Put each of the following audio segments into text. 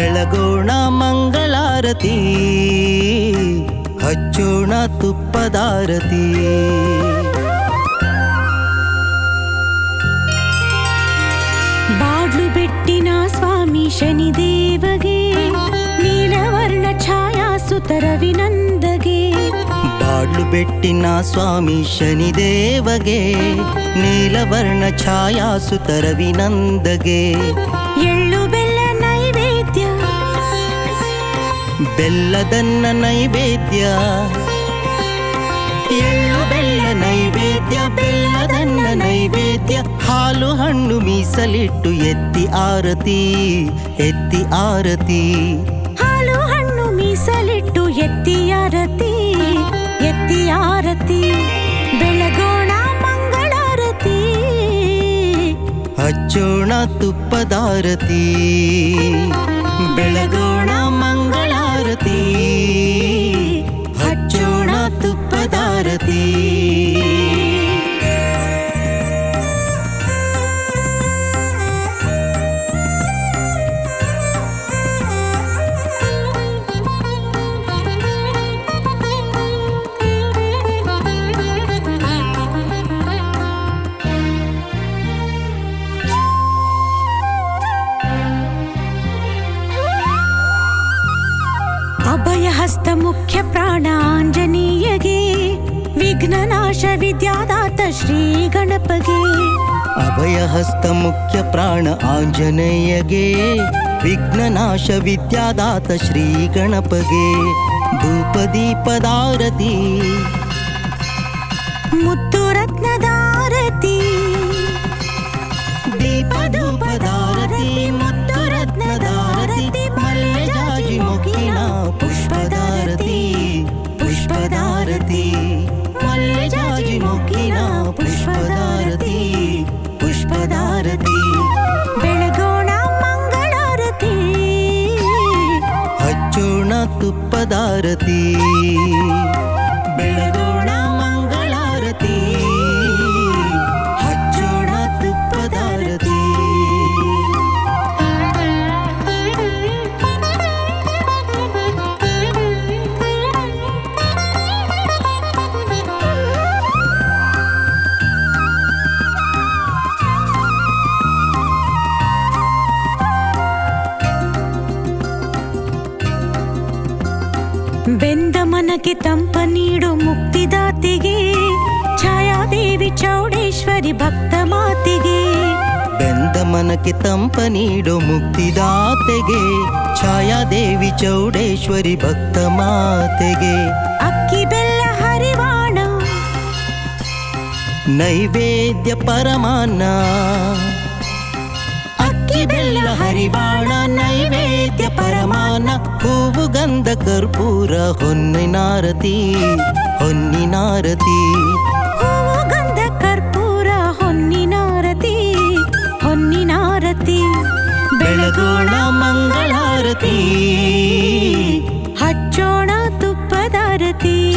ಬೆಳಗೋಣ ಮಂಗಳಾರತಿ ಹಚ್ಚೋಣ ತುಪ್ಪದಾರತಿ. ಬಾಡ್ಲು ಬೆಟ್ಟಿನ ಸ್ವಾಮಿ ಶನಿದೇವಗೆ ನೀಲವರ್ಣ ಛಾಯಾ ಸುತರ ವಿನಂದಗೆ ಬಾಡ್ಲು ಬೆಟ್ಟಿನ ಸ್ವಾಮಿ ಶನಿದೇವಗೆ ನೀಲವರ್ಣ ಛಾಯಾ ಸುತರ ವಿನಂದಗೆ ಎಳ್ಳು ಬೆಲ್ಲದನ್ನ ನೈವೇದ್ಯ. ಎಳ್ಳು ಬೆಲ್ಲ ನೈವೇದ್ಯ ಬೆಲ್ಲದನ್ನ ನೈವೇದ್ಯ. ಹಾಲು ಹಣ್ಣು ಮೀಸಲಿಟ್ಟು ಎತ್ತಿ ಆರತಿ ಎತ್ತಿ ಆರತಿ. ಹಾಲು ಹಣ್ಣು ಮೀಸಲಿಟ್ಟು ಎತ್ತಿ ಆರತಿ ಎತ್ತಿ ಆರತಿ. ಬೆಳಗೋಣ ಮಂಗಳಾರತಿ. ಹಚ್ಚೋಣ ತುಪ್ಪದಾರತಿ ಹಸ್ತ ಮುಖ್ಯ ಪ್ರಾಣ ಆಂಜನೇಯಗೆ ವಿಘ್ನನಾಶ ವಿದ್ಯಾದಾತ ಶ್ರೀ ಗಣಪಗೆ ಅಭಯ ಹಸ್ತ ಮುಖ್ಯ ಪ್ರಾಣ ಆಂಜನೇಯಗೆ ವಿಘ್ನನಾಶ ವಿದ್ಯಾದಾತ ಶ್ರೀ ಗಣಪಗೆ ಧೂಪ ದೀಪದಾರತಿ ಮುತ್ತು ರತ್ನದಾರತಿ ತುಪ್ಪದಾರತಿ ಮನಕ್ಕೆ ತಂಪ ನೀಡು ಮುಕ್ತಿದಾತಿಗೆ ಛಾಯಾದೇವಿ ಚೌಡೇಶ್ವರಿ ಭಕ್ತ ಮಾತಿಗೆ. ಬೆಂದ ಮನಕ್ಕೆ ತಂಪ ನೀಡು ಮುಕ್ತಿದಾತೆಗೆ ಛಾಯಾದೇವಿ ಚೌಡೇಶ್ವರಿ ಭಕ್ತ ಮಾತೆಗೆ. ಅಕ್ಕಿ ಬೆಲ್ಲ ಹರಿವಾಣ ನೈವೇದ್ಯ ಪರಮಾನ ಅಕ್ಕಿ ಬೆಲ್ಲ ಹರಿವಾಣ. ಹೂವು ಗಂಧ ಕರ್ಪೂರ ಹೊನ್ನಿನಾರತಿ ಹೊನ್ನಿನಾರತಿ ಗಂಧ ಕರ್ಪೂರ ಹೊನ್ನಿನಾರತಿ ಹೊನ್ನಿನಾರತಿ ಬೆಳಗೋಣ ಮಂಗಳಾರತಿ. ಹಚ್ಚೋಣ ತುಪ್ಪದಾರತಿ.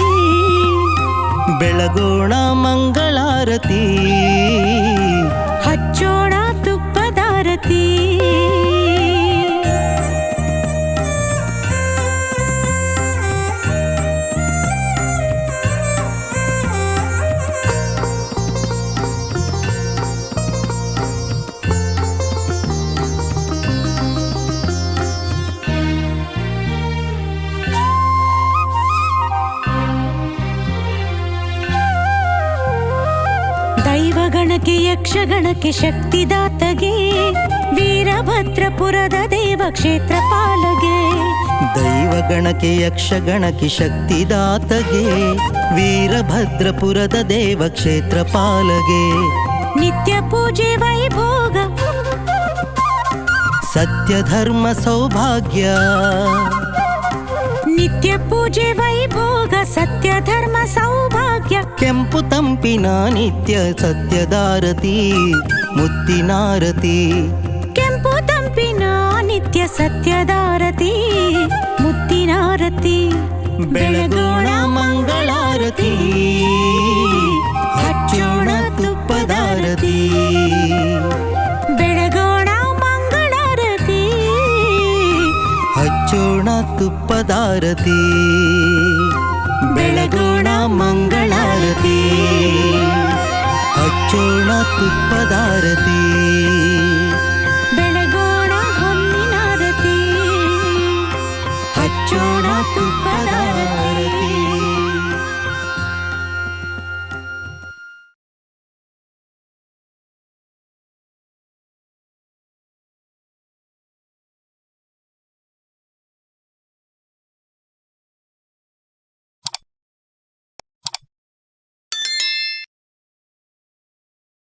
ಬೆಳಗೋಣ ಮಂಗಳಾರತಿ. ದೈವಗಣಕ್ಕೆ ಯಕ್ಷಗಣಕ್ಕೆ ಶಕ್ತಿದಾತಗೆ ವೀರಭದ್ರಪುರದ ದೇವ ಕ್ಷೇತ್ರ ಪಾಲಗೆ ದೈವಗಣಕ್ಕೆ ಯಕ್ಷಗಣಕ್ಕೆ ಶಕ್ತಿದಾತಗೆ ವೀರಭದ್ರಪುರದ ದೇವ ಕ್ಷೇತ್ರ ಪಾಲಗೆ ನಿತ್ಯ ಪೂಜೆ ವೈಭೋಗ. ಸತ್ಯ ಧರ್ಮ ಸೌಭಾಗ್ಯ. ನಿತ್ಯ ಪೂಜೆ ವೈಭೋಗ ಸತ್ಯ ಧರ್ಮ ಸೌಭಾಗ್ಯ ಕೆಂಪು ತಂಪಿನ ನಿತ್ಯ ಸತ್ಯದಾರತಿ ಮುತ್ತಿನಾರತಿ ಕೆಂಪು ತಂಪಿನ ನಿತ್ಯ ಸತ್ಯದಾರತಿ ಮುತ್ತಿನಾರತಿ ಬೆಳಗೋಣ ಮಂಗಳಾರತಿ ತುಪ್ಪದಾರತಿ ಬೆಳಗೋಣ ಮಂಗಳಾರತಿ. ಅಚ್ಚೋಣ ತುಪ್ಪದಾರತಿ.